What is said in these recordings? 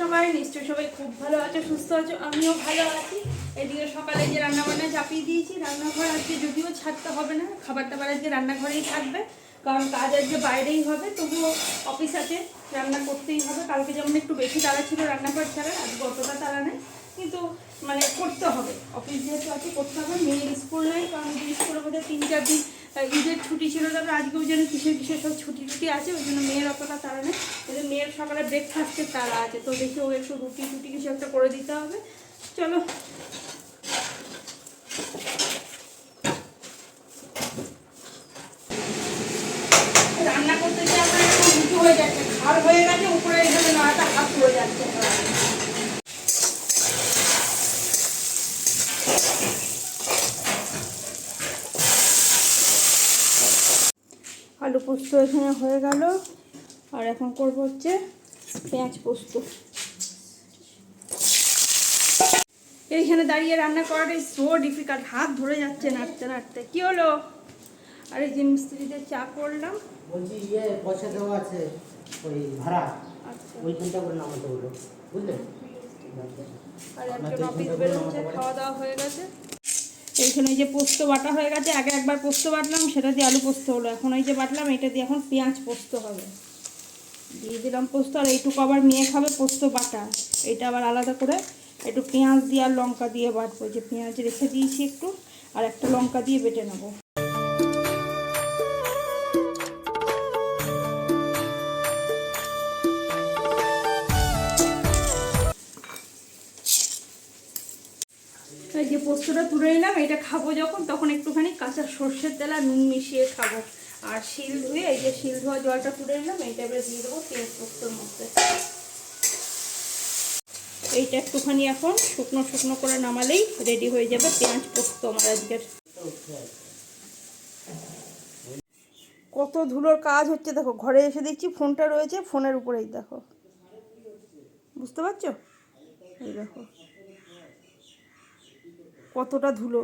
সবাই, নিশ্চয়ই সবাই খুব ভালো আছো, সুস্থ আছো, আমিও ভালো আছি। এদিকে সকালে যে রান্না বান্না চাপিয়ে দিয়েছি, রান্নাঘর আজকে যদিও ছাড়তে হবে না খাবার দাবার আজকে রান্নাঘরেই থাকবে, কারণ কাজ আজকে বাইরেই হবে, তবুও অফিস আছে, রান্না করতেই হবে। কালকে যেমন একটু বেশি তাড়া ছিল রান্নাঘর ছাড়া আজকে অতটা তাড়া নেই, কিন্তু মানে করতে হবে। অফিস যেহেতু আছে, করতে হবে, মেয়ের স্কুল নেই, কারণ স্কুলের মধ্যে তিন, চার দিন ঈদের ছুটি ছিল তারপরে আজকেও যেন কিসের কিসের সব ছুটি টুটি আছে, ওই জন্য মেয়ের অতটা তাড়া নেই কিন্তু মেয়ের সকালে ব্রেকফাস্টের তারা আছে, তো দেখি ও একটু রুটি টুটি কিছু একটা করে দিতে হবে। চলো। রান্না করতে আমার একটু হয়ে যাচ্ছে খাল হয়ে গেছে, উপরে এখানে নয়টা হাত পড়ে যাচ্ছে আলু পোস্ত এখানে হয়ে গেল। আর এখন করব হচ্ছে পেঁয়াজ পোস্ত। এইখানে দাঁড়িয়ে রান্না করাটাই সো ডিফিকাল্ট হাত ধরে যাচ্ছে নাড়তে নাড়তে। কি হলো? আর এই যে মিস্ত্রিদের চা করলাম। বলছি ইয়ে পয়সা দেওয়া আছে ওই ভাড়া। আচ্ছা। ওইখানটা করে নামাতে হলো। বুঝলেন আর একজন অফিস বেরোচ্ছে খাওয়া দাওয়া হয়ে গেছে। এইখানে এই যে পোস্ত বাটা হয়ে গেছে, আগে একবার পোস্ত বাটলাম, সেটা দিয়ে আলু পোস্ত হলো। এখন এই যে বাটলাম, এটা দিয়ে এখন পেঁয়াজ পোস্ত হবে। দিয়ে দিলাম পোস্ত, আর এইটুকু আবার মেয়ে খাবে পোস্ত বাটা। এটা আবার আলাদা করে একটু পেঁয়াজ দিয়ে আর লঙ্কা দিয়ে বাটবো। যে পেঁয়াজ রেখে দিয়েছি একটু, আর একটা লঙ্কা দিয়ে বেটে নেব। পোস্তটা তুলে নিলাম, এটা খাব যখন, তখন একটুখানি কাঁচা সর্ষের তেল আর নুন মিশিয়ে খাব। আর শিল ধুয়ে এই যে শিল ধোয়া জলটা তুলে নিলাম, এইটা এবারে দিয়ে দেবো পেঁয়াজ পোস্তর মধ্যে। এইটা একটুখানি এখন শুকনো শুকনো করে নামালেই রেডি হয়ে যাবে পেঁয়াজ পোস্ত আমার আজকের। কত ধুলোর কাজ হচ্ছে, দেখো, ঘরে এসে দেখছি ফোনটা রয়েছে, ফোনের উপরেই দেখো। বুঝতে পারছ? এই দেখো। কতটা ধুলো।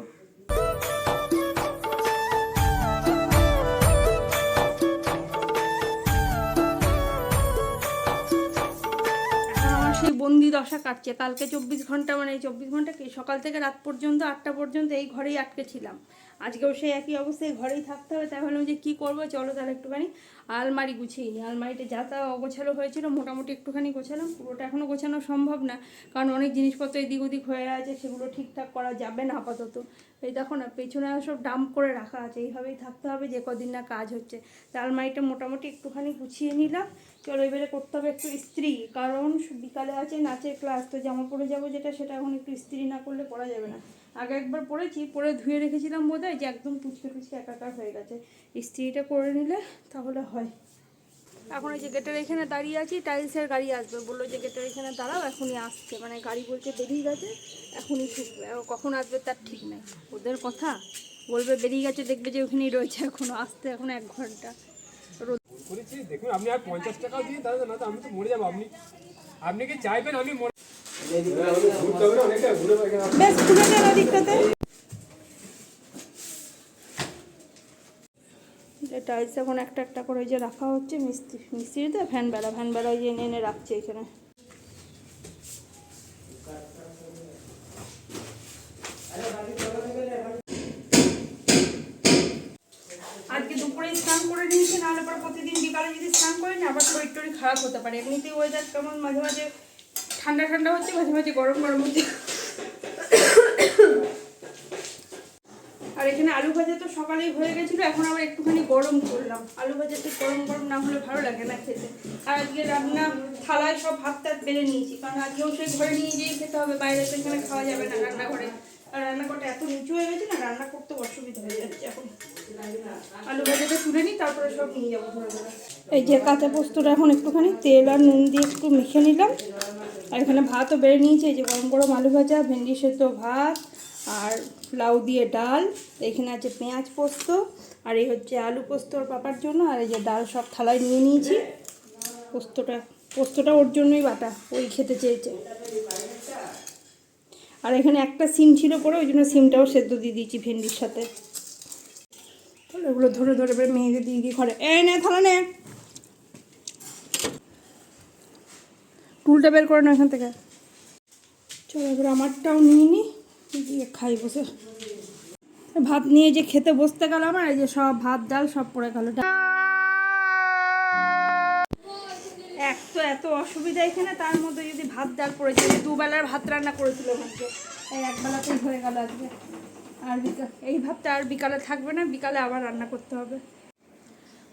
বন্দি দশা কাটছে। কালকে চব্বিশ ঘণ্টা মানে চব্বিশ ঘণ্টা সকাল থেকে রাত পর্যন্ত, আটটা পর্যন্ত এই ঘরেই আটকে ছিলাম। আজকেও সেই একই অবস্থায় ঘরেই থাকতে হবে, তাই ভাবলাম যে কী করব? চলো তাহলে একটুখানি আলমারি গুছিয়ে নিই। আলমারিতে যা তা অগোছালো হয়েছিল, মোটামুটি একটুখানি গোছালাম। পুরোটা এখনও গোছানো সম্ভব না, কারণ অনেক জিনিসপত্র এদিক ওদিক হয়ে আছে, সেগুলো ঠিকঠাক করা যাবে না আপাতত। এই দেখো না, পেছনে সব ডাম্প করে রাখা আছে, এইভাবেই থাকতে হবে যে কদিন না কাজ হচ্ছে। তা আলমারিটা মোটামুটি একটুখানি গুছিয়ে নিলাম। চলো এবারে করতে হবে একটু ইস্ত্রি, কারণ বিকালে আছে নাচের ক্লাস, তো জামা পরে যাব যেটা, সেটা এখন একটু ইস্ত্রি না করলে পরা যাবে না। আগে একবার পরেছি পরে ধুয়ে রেখেছিলাম বোধ যে একদম পুচকে টুচকে একাকার হয়ে গেছে। ইস্ত্রিটা করে নিলে তাহলে হয়। এখন ওই যে গেটের এখানে দাঁড়িয়ে আছি, টাইলসের গাড়ি আসবে। বলল যে গেটের এখানে দাঁড়াও, এখনই আসছে। মানে গাড়ি বলছে বেরিয়ে গেছে, এখনই ঢুকবে। কখন আসবে তার ঠিক নেই। ওদের কথা, বলবে বেরিয়ে গেছে, দেখবে যে ওখানেই রয়েছে, এখনও আসতে এখন এক ঘণ্টা। দেখুন, আপনি আর পঞ্চাশ টাকাও দিয়ে তাহলে না আমি তো মরে যাব। আপনি আপনি কি চাইবেন আমি বেশ টাইলস এখন একটা একটা করে ওই যে রাখা হচ্ছে, মিস্ত্রি মিস্ত্রিতে ফ্যান বেলা ফ্যান বেলা ওই এনে রাখছে এখানে। আজকে দুপুরে স্নান করে নিয়েছি, নাহলে পর প্রতিদিন বিকালে যদি স্নান করি না আবার শরীর টরীর খারাপ হতে পারে। এমনিতেই ওয়েদার কেমন মাঝে মাঝে ঠান্ডা ঠান্ডা হচ্ছে, মাঝে মাঝে গরম গরম হচ্ছে। আর এখানে আলু ভাজা তো সকালেই হয়ে গেছিল, এখন আবার একটুখানি গরম করলাম। আলু ভাজাতে গরম গরম না হলে ভালো লাগে না খেতে। আর আজকে রান্না, থালায় সব ভাত টাত বেড়ে নিয়েছি, কারণ আজকেও সেই ঘরে নিয়ে গিয়েই খেতে হবে, বাইরে তো এখানে খাওয়া যাবে না রান্নাঘরে। আর রান্নাঘরটা এত নিচু হয়ে গেছে না, রান্না করতে অসুবিধা হয়ে যাচ্ছে এখন। আলু ভাজাটা তুলে নিই, তারপরে সব নিয়ে যাব এই যে কাঁচা পোস্তটা এখন একটুখানি তেল আর নুন দিয়ে একটু মেখে নিলাম। আর এখানে ভাতও বেড়ে নিয়েছি, এই যে গরম গরম আলু ভাজা, ভেন্ডি সেদ্ধ ভাত, আর লাউ দিয়ে ডাল, এখানে আছে পেঁয়াজ পোস্ত, আর এই হচ্ছে আলু পোস্ত ওর পাপার জন্য, আর এই যে ডাল সব থালায় নিয়ে নিয়েছি। পোস্তটা পোস্তটা ওর জন্যই বাটা, ওই খেতে চেয়েছে। আর এখানে একটা সিম ছিল পরে, ওই জন্য সিমটাও সেদ্ধ দিয়ে দিয়েছি ভেন্ডির সাথে। ওগুলো ধরে ধরে মেয়েকে দিয়ে দিয়ে ঘরে। এ নে, থালা নে। টুলটা বের করে না এখান থেকে। চলো এবার আমারটাও নিয়ে নি দিয়ে খাই বসে। ভাত নিয়ে যে খেতে বসতে গেলাম আমার, এই যে সব ভাত, ডাল সব পড়ে গেল। এক তো এত অসুবিধা এখানে, তার মধ্যে যদি ভাত, ডাল পড়েছে, এই দুবেলার ভাত রান্না করেছিল ভাবছে এই একবেলাতেই হয়ে গেল আজকে। আর বিকাল, এই ভাতটা আর বিকালে থাকবে না, বিকালে আবার রান্না করতে হবে।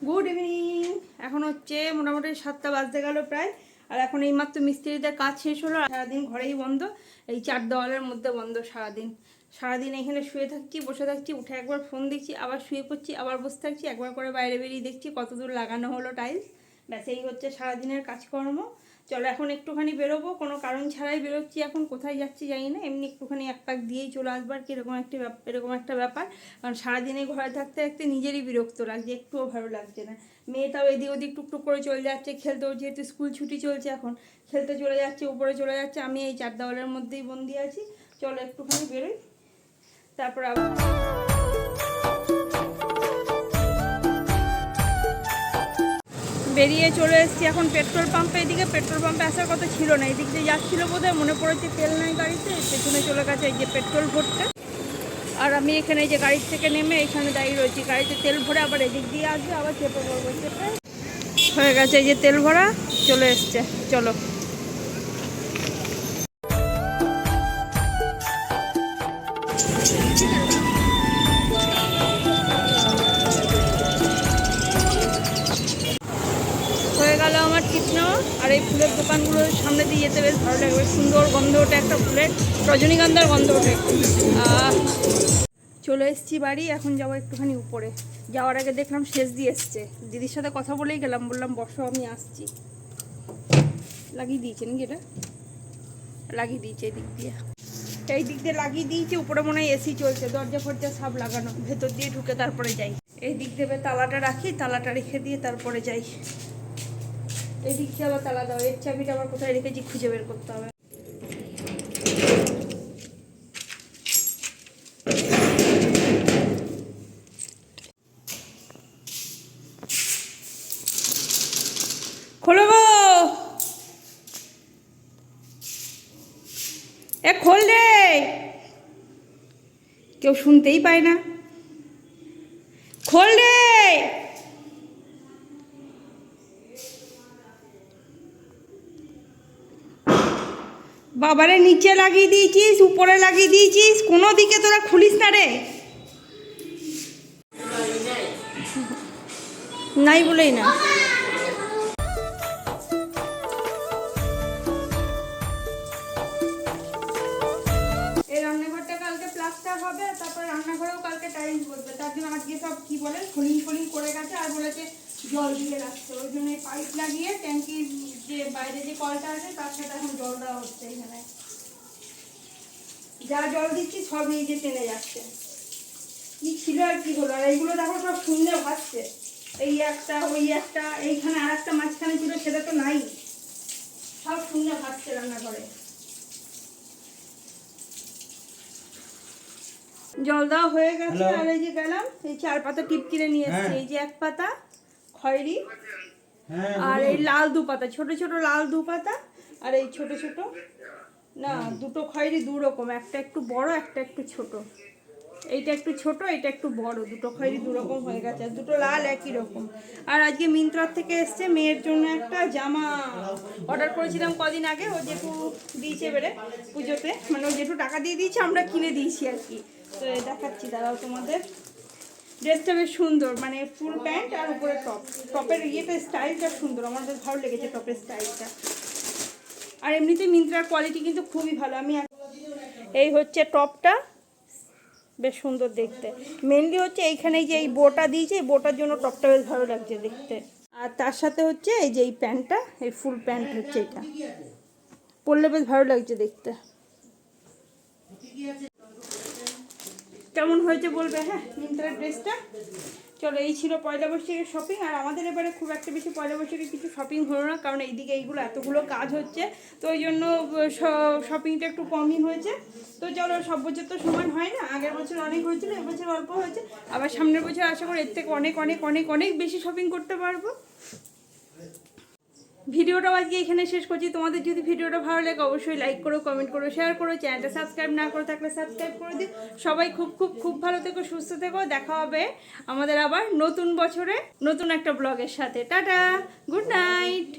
গুড ইভিনিং এখন হচ্ছে মোটামুটি সাতটা বাজতে গেল প্রায়। আর এখন এই মাত্র মিস্ত্রিদের কাজ শেষ হলো সারাদিন ঘরেই বন্ধ। এই চার দেওয়ালের মধ্যে বন্ধ সারাদিন। সারাদিন এখানে শুয়ে থাকছি, বসে থাকছি, উঠে একবার ফোন দেখছি, আবার শুয়ে পড়ছি, আবার বসে থাকছি, একবার করে বাইরে বেরিয়ে দেখছি কতদূর লাগানো হলো টাইলস ব্যাস, এই হচ্ছে সারাদিনের কাজকর্ম। চলো, এখন একটুখানি বেরোবো। কোনো কারণ ছাড়াই বেরোচ্ছি। এখন কোথায় যাচ্ছি জানি না। এমনি একটুখানি এক পাক দিয়েই চলে আসবার কীরকম একটা ব্যাপ- এরকম একটা ব্যাপার। কারণ সারাদিনে ঘরে থাকতে থাকতে নিজেরই বিরক্ত লাগছে। একটুও ভালো লাগছে না। মেয়েটাও এদিক ওদিক টুকটুক করে চলে যাচ্ছে। খেলতেও যেহেতু স্কুল ছুটি চলছে এখন। খেলতে চলে যাচ্ছে, উপরে চলে যাচ্ছে। আমি এই চার দেওয়ালের মধ্যেই বন্দি আছি। চলো, একটুখানি বেরোই। তারপর আবার বেরিয়ে চলে এসেছি। এখন পেট্রোল পাম্পে, এদিকে পেট্রোল পাম্পে আসার কথা ছিল না। এদিক দিয়ে যাচ্ছিল বোধহয়, মনে পড়েছে তেল নাই গাড়িতে, পেছনে চলে গেছে এই যে পেট্রোল ভরতে। আর আমি এখানে এই যে গাড়ির থেকে নেমে এখানে দাঁড়িয়ে রয়েছি। গাড়িতে তেল ভরে আবার এদিক দিয়ে আসবে, আবার চেপে পড়ব, চেপে। হয়ে গেছে এই যে তেল ভরা, চলে এসছে। চলো। আর এই ফুলের দোকানগুলোর সামনে দিয়ে যেতে বেশ ভালো লাগবে সুন্দর গন্ধ ওঠে একটা ফুলের, রজনীগন্ধার গন্ধ ওঠে। চলে এসেছি বাড়ি, এখন যাব একটুখানি উপরে। যাওয়ার আগে দেখলাম শেষ দিয়ে এসছে। দিদির সাথে কথা বলেই গেলাম, বললাম, বসো, আমি আসছি। লাগিয়ে দিয়েছে নাকি এটা? লাগিয়ে দিয়েছে এই দিক দিয়ে। এই দিক দিয়ে লাগিয়ে দিয়েছে, উপরে মনে হয় এসি চলছে, দরজা ফরজা সব লাগানো। ভেতর দিয়ে ঢুকে তারপরে যাই। এই দিক দিয়ে তালাটা রাখি, তালাটা রেখে দিয়ে তারপরে যাই। এই দিক আবার তালা দাও। এর চাবিটা আবার কোথায় রেখেছি খুঁজে বের করতে হবে। খোলো গো এ, খোল রে। কেউ শুনতেই পায় না। খোল রে। বাবারে নিচে লাগিয়ে দিয়েছিস উপরে লাগিয়ে দিয়েছিস কোনো দিকে তোরা খুলিস না রে। নাই বলেই না। এই রান্নাঘরটা কালকে প্লাস্টার হবে তারপর রান্নাঘরেও কালকে টাইলস বসবে। তার জন্য আজকে সব কি বলে ফলিং ফলিং করে গেছে আর বলেছে জল দিয়ে রাখছে ওই জন্য পাইপ লাগিয়ে ট্যাঙ্কির যে বাইরে যে কলটা আছে তার সাথে এখন জল দেওয়া হচ্ছে এখানে। যা জল দিচ্ছি সব এই যে টেনে যাচ্ছে। কি ছিল আর কি হলো? আর এইগুলো দেখো সব শূন্য ভাসছে। এই একটা ওই একটা এইখানে আর একটা মাঝখানে ছিল সেটা তো নাই। সব শূন্য ভাসছে রান্নাঘরে। জল দেওয়া হয়ে গেছে? আর এই যে গেলাম এই চার পাতা টিপ কিনে নিয়ে এসেছি। হ্যাঁ। এই যে এক পাতা খয়েরি। আর এই লাল দু পাতা ছোট ছোট লাল দু পাতা আর এই ছোট ছোট না দুটো খয়েরি দু রকম একটা একটু বড় একটা একটু ছোট। এইটা একটু ছোট এটা একটু বড় দুটো খয়েরি দু রকম হয়ে গেছে আর দুটো লাল একই রকম। আর আজকে মিন্ত্রার থেকে এসছে মেয়ের জন্য একটা জামা অর্ডার করেছিলাম কদিন আগে ও জেঠু দিয়েছে এবারে পুজোতে মানে ও জেঠু টাকা দিয়ে দিয়েছে আমরা কিনে দিয়েছি আর কি। তো দেখাচ্ছি দাঁড়াও তোমাদের। ড্রেসটা বেশ সুন্দর মানে ফুল প্যান্ট আর উপরে টপ টপের ইয়েটা স্টাইলটা সুন্দর, আমার বেশ ভালো লেগেছে টপের স্টাইলটা আর এমনিতে মিন্ত্রার কোয়ালিটি কিন্তু খুবই ভালো, আমি এই হচ্ছে টপটা বেশ সুন্দর দেখতে। মেনলি হচ্ছে এইখানে যে এই বোটা দিয়েছে, এই বোটার জন্য টপটা বেশ ভালো লাগছে দেখতে। আর তার সাথে হচ্ছে এই যে এই প্যান্টটা, এই ফুল প্যান্ট হচ্ছে এটা পরলে বেশ ভালো লাগছে দেখতে। কেমন হয়েছে বলবে? হ্যাঁ মিন্ত্রার ড্রেসটা চলো, এই ছিল পয়লা বৈশাখের শপিং আর আমাদের এবারে খুব একটা বেশি পয়লা বৈশাখে কিছু শপিং হলো না, কারণ এইদিকে এইগুলো এতগুলো কাজ হচ্ছে, তো ওই জন্য শপিংটা একটু কমই হয়েছে। তো চলো, সব বছর তো সমান হয় না, আগের বছর অনেক হয়েছিল, এবছর অল্প হয়েছে, আবার সামনের বছর আশা করি এর থেকে অনেক অনেক অনেক অনেক বেশি শপিং করতে পারব। ভিডিওটাও আজকে এখানে শেষ করছি। তোমাদের যদি ভিডিওটা ভালো লাগে, অবশ্যই লাইক করো কমেন্ট করো শেয়ার করো চ্যানেলটা সাবস্ক্রাইব না করে থাকলে সাবস্ক্রাইব করে দিও। সবাই খুব খুব খুব ভালো থেকো, সুস্থ থেকো। দেখা হবে আমাদের আবার নতুন বছরে নতুন একটা ব্লগের সাথে। Tata good night